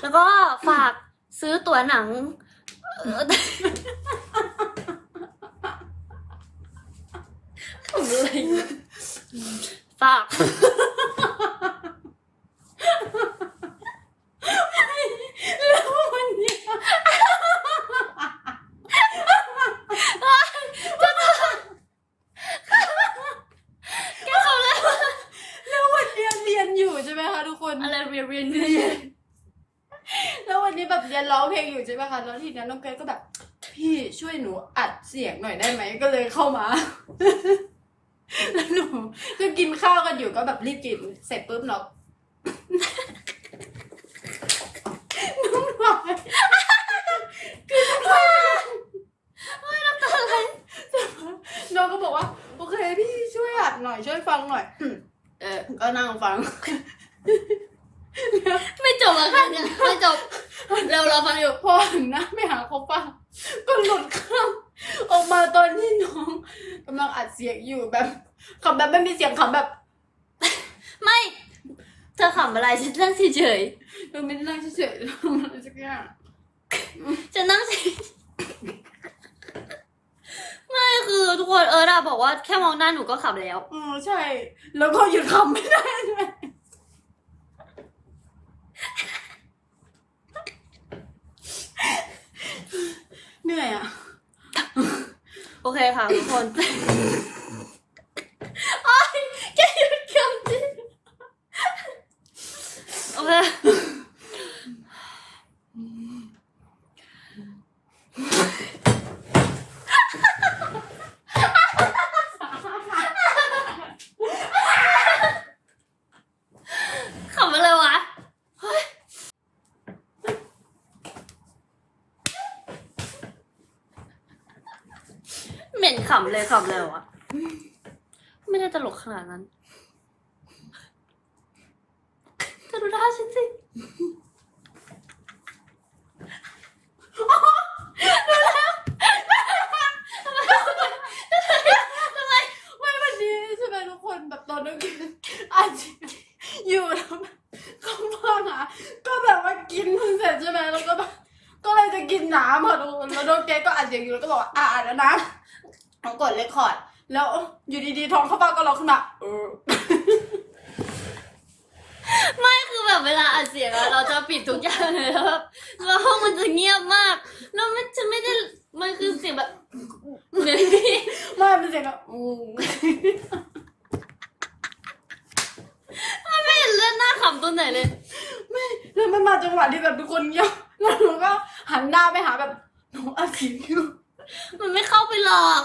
แล้วก็ฝากซื้อตั๋วหนังเอ่อทำอะไรฝาก แล้ววันเนี้ย แกทำอะไร แล้ววันเนี้ยเรียนอยู่ใช่ไหมคะทุกคน อะไรเรียนเรียนเรียนแล้ววันนี้แบบเรียนร้องเพลงอยู่ใช่ไหมคะ แล้วทีนี้น้องเกรซก็แบบ พี่ช่วยหนูอัดเสียงหน่อยได้ไหม ก็เลยเข้ามา แล้วหนูก็กินข้าวกันอยู่ก็แบบรีบกิน เสร็จปุ๊บเนาะน้ำลายคือน้ำลายน้องก็บอกว่า โอเคพี่ช่วยอัดหน่อยช่วยฟังหน่อย เออก็นั่งฟัง ไม่จบอะค่ะเนี่ยไม่จบ เราเราฟังอยู่พอหันหน้าไม่หาเขาฟังก็หลุดข้ามออกมาตอนที่น้องกำลังอัดเสียงอยู่แบบขำแบบไม่มีเสียงขำแบบ ไม่เธอขำอะไรฉันนั่งเฉยเราไม่ได้นั่งเฉยๆทำอะไรสักอย่างๆฉันนั่งเฉยไม่คือทุกคนเออดาบอกว่าแค่มองหน้าหนูก็ขำแล้วอือใช่ แล้วก็หยุดขำไม่ได้ด้วยเหนื่อยอะ โอเคค่ะทุกคน โอ๊ยแกหยุดคำจิโอเค ขำอะไรวะ เฮ้ย เหม็นขำเลยขำเลยวะไม่ได้ตลกขนาดนั้นเธอดูหน้าฉันสิไม่วันนี้ใช่ไหมทุกคนแบบตอนนั้นกินอาจจะอยู่แล้วแบบเขางอะก็แบบว่ากินเสร็จใช่ไหมแล้วก็แบบก็เลยจะกินน้ำอะทุกคนแล้วน้องเกดก็อัดเสียงอยู่แล้วก็บอกว่าอ่าอ่านแล้วนะ เขากดเรคคอร์ด แล้วอยู่ดีๆท้องเข้าปากก็ร้องขึ้นมาเออไม่คือแบบเวลาอัดเสียงอะเราจะปิดทุกอย่างเลยแล้วแบบแล้วห้องมันจะเงียบมาก แล้วมันจะไม่ได้มันคือเสียงแบบเหมือนพี่ไม่เป็นเสียงแบบอืมไม่เห็นเลือดหน้าขำตัวไหนเลยแล้วมันมาจังหวะที่แบบทุกคนเงียบแล้วหนูก็หันหน้าไปหาแบบหนูอัดเสียงอยู่ มันไม่เข้าไปหรอก